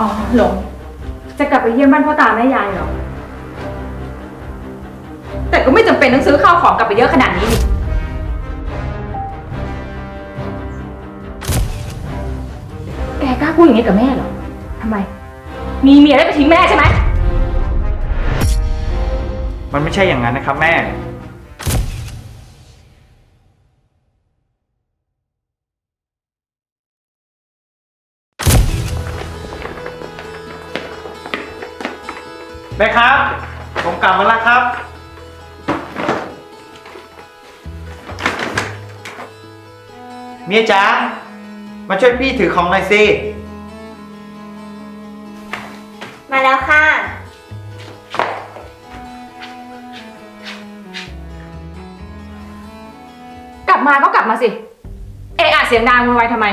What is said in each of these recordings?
อ๋อหลง จะกลับไปเยี่ยมบ้านพ่อตาแม่ยายเหรอ แต่ก็ไม่จำเป็นต้องซื้อข้าวของกลับไปเยอะขนาดนี้นี่แกกล้าพูดอย่างนี้กับแม่เหรอทำไม มีเมียแล้วไปทิ้งแม่ใช่ไหม มันไม่ใช่อย่างนั้นนะครับแม่ แม่ครับ ผมกลับมาแล้วครับ เมียจ๋า มาช่วยพี่ถือของหน่อยสิ มาแล้วค่ะ กลับมาก็กลับมาสิ เอะอะเสียงดังมันไวทำไม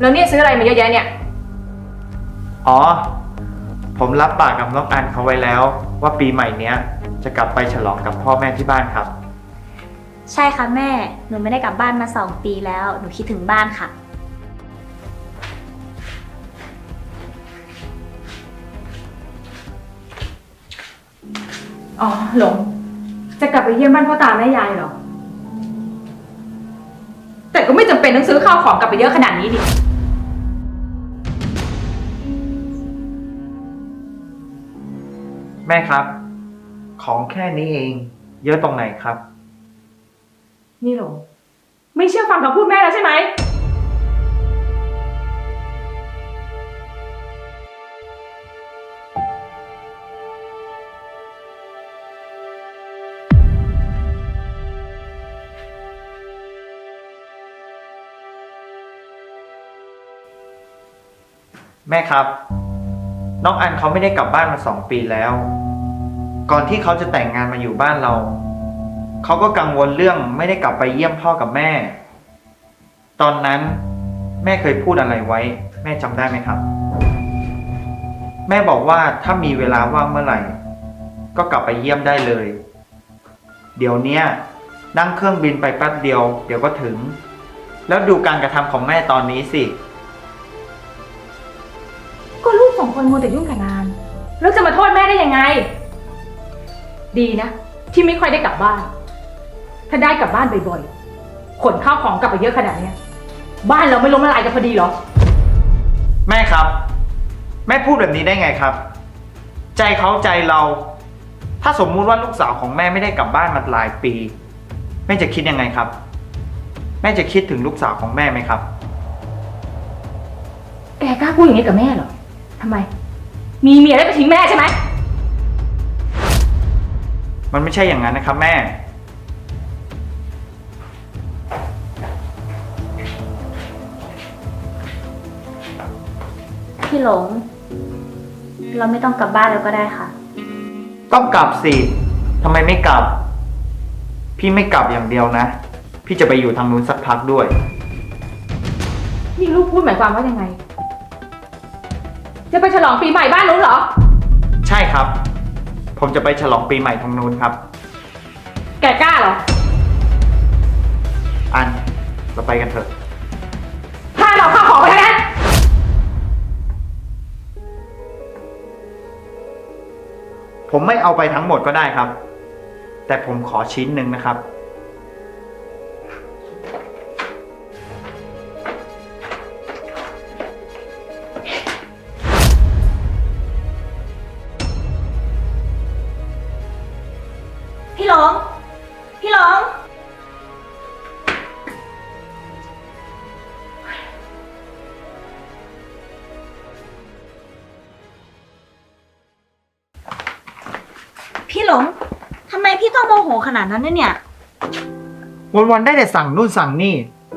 แล้วเนี่ยซื้ออะไรมาเยอะแยะเนี่ย อ๋อ ผมรับปากกับน้องอันเขาไว้แล้ว ว่าปีใหม่เนี้ยจะกลับไปฉลองกับพ่อแม่ที่บ้านครับ ใช่ค่ะแม่ หนูไม่ได้กลับบ้านมาสองปีแล้ว หนูคิดถึงบ้านค่ะ อ๋อหลง จะกลับไปเยี่ยมบ้านพ่อตาแม่ยายเหรอ แต่ก็ไม่จำเป็นต้องซื้อข้าวของกลับไปเยอะขนาดนี้ดิ แม่ครับ ของแค่นี้เอง เยอะตรงไหนครับ นี่หลงไม่เชื่อฟังคำพูดแม่แล้วใช่ไหม แม่ครับ น้องอันเขาไม่ได้กลับบ้านมาสองปีแล้ว ก่อนที่เขาจะแต่งงานมาอยู่บ้านเรา เขาก็กังวลเรื่องไม่ได้กลับไปเยี่ยมพ่อกับแม่ ตอนนั้นแม่เคยพูดอะไรไว้ แม่จำได้ไหมครับ แม่บอกว่าถ้ามีเวลาว่างเมื่อไหร่ ก็กลับไปเยี่ยมได้เลย เดี๋ยวเนี้ยนั่งเครื่องบินไปแป๊บเดียว เดี๋ยวก็ถึง แล้วดูการกระทำของแม่ตอนนี้สิ สองคนมัวแต่ยุ่งกับงาน แล้วจะมาโทษแม่ได้ยังไง ดีนะ ที่ไม่ค่อยได้กลับบ้าน ถ้าได้กลับบ้านบ่อยๆ ขนข้าวของกลับไปเยอะขนาดเนี้ย บ้านเราไม่ล้มละลายกันพอดีเหรอ แม่ครับ แม่พูดแบบนี้ได้ไงครับ ใจเขาใจเรา ถ้าสมมุติว่าลูกสาวของแม่ไม่ได้กลับบ้านมาหลายปี แม่จะคิดยังไงครับ แม่จะคิดถึงลูกสาวของแม่ไหมครับ แกกล้าพูดอย่างนี้กับแม่เหรอ ทำไม มีเมียแล้วไปทิ้งแม่ใช่ไหม มันไม่ใช่อย่างนั้นนะครับ แม่ พี่หลง เราไม่ต้องกลับบ้านแล้วก็ได้ค่ะ ต้องกลับสิทำไมไม่กลับ พี่ไม่กลับอย่างเดียวนะ พี่จะไปอยู่ทางนู้นสักพักด้วย นี่ลูกพูดหมายความว่ายังไง จะไปฉลองปีใหม่บ้านนู้นเหรอ ใช่ครับ ผมจะไปฉลองปีใหม่ทางนู้นครับ แกกล้าเหรอ อันเราไปกันเถอะพาเราข้าวของไปทั้งนั้น ผมไม่เอาไปทั้งหมดก็ได้ครับ แต่ผมขอชิ้นหนึ่งนะครับ หลงทำไมพี่ต้องโมโหขนาดนั้นด้วยเนี่ย วันๆได้แต่สั่งนู่นสั่งนี่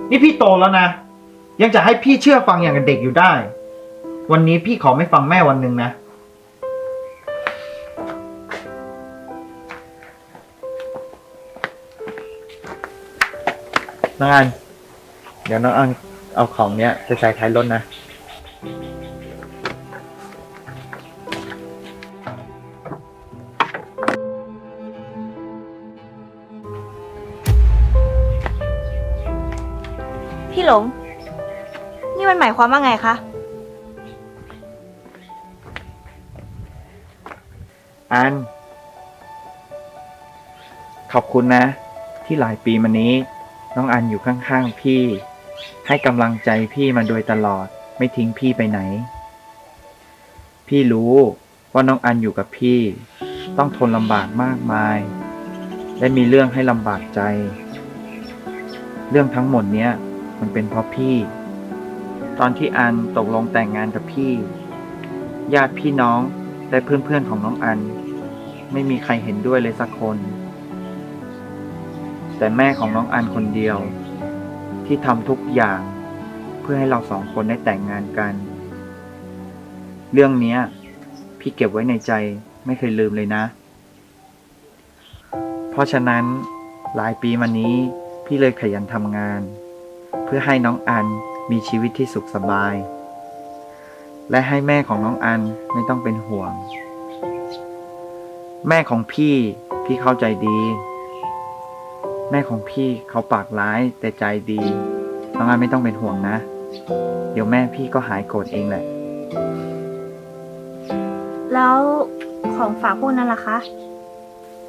นี่พี่โตแล้วนะ ยังจะให้พี่เชื่อฟังอย่างกับเด็กอยู่ได้ วันนี้พี่ขอไม่ฟังแม่วันหนึ่งนะ น้องอัน เดี๋ยวน้องอันเอาของเนี้ยไปใส่ท้ายรถนะ พี่หลง นี่มันหมายความว่าไงคะ อัน ขอบคุณนะ ที่หลายปีมานี้ น้องอันอยู่ข้างๆพี่ ให้กำลังใจพี่มาโดยตลอด ไม่ทิ้งพี่ไปไหน พี่รู้ว่าน้องอันอยู่กับพี่ ต้องทนลำบากมากมาย และมีเรื่องให้ลำบากใจ เรื่องทั้งหมดเนี้ย มันเป็นเพราะพี่ ตอนที่อันตกลงแต่งงานกับพี่ ญาติพี่น้องและเพื่อนๆของน้องอัน ไม่มีใครเห็นด้วยเลยสักคน แต่แม่ของน้องอันคนเดียว ที่ทำทุกอย่างเพื่อให้เราสองคนได้แต่งงานกัน เรื่องนี้พี่เก็บไว้ในใจไม่เคยลืมเลยนะ เพราะฉะนั้นหลายปีมานี้พี่เลยขยันทำงาน พื่อให้น้องอันมีชีวิตที่สุขสบาย และให้แม่ของน้องอันไม่ต้องเป็นห่วง แม่ของพี่พี่เข้าใจดี แม่ของพี่เขาปากร้ายแต่ใจดี น้องอันไม่ต้องเป็นห่วงนะ เดี๋ยวแม่พี่ก็หายโกรธเองแหละ แล้วของฝากพวกนั้นล่ะคะ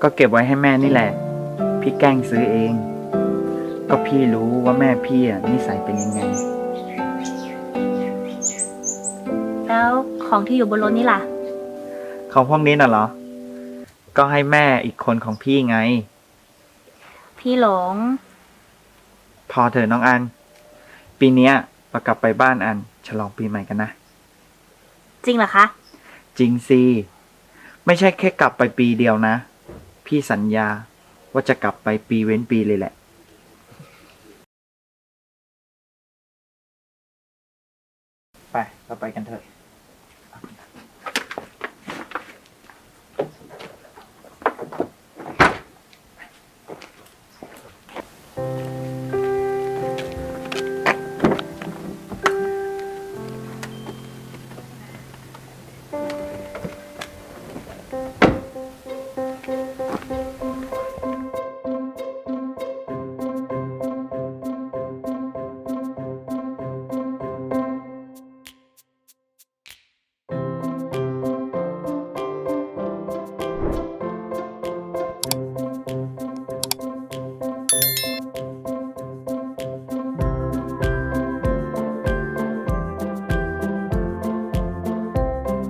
ก็เก็บไว้ให้แม่นี่แหละ พี่แกล้งซื้อเอง ก็พี่รู้ว่าแม่พี่อะนิสัยเป็นยังไง แล้วของที่อยู่บนรถนี่ล่ะ ของพวกนี้น่ะเหรอ ก็ให้แม่อีกคนของพี่ไง พี่หลง พอเถอะน้องอัน ปีเนี้ยเรากลับไปบ้านอัน ฉลองปีใหม่กันนะ จริงเหรอคะ จริงสิ ไม่ใช่แค่กลับไปปีเดียวนะ พี่สัญญาว่าจะกลับไปปีเว้นปีเลยแหละ ไปเราไปกันเถอะ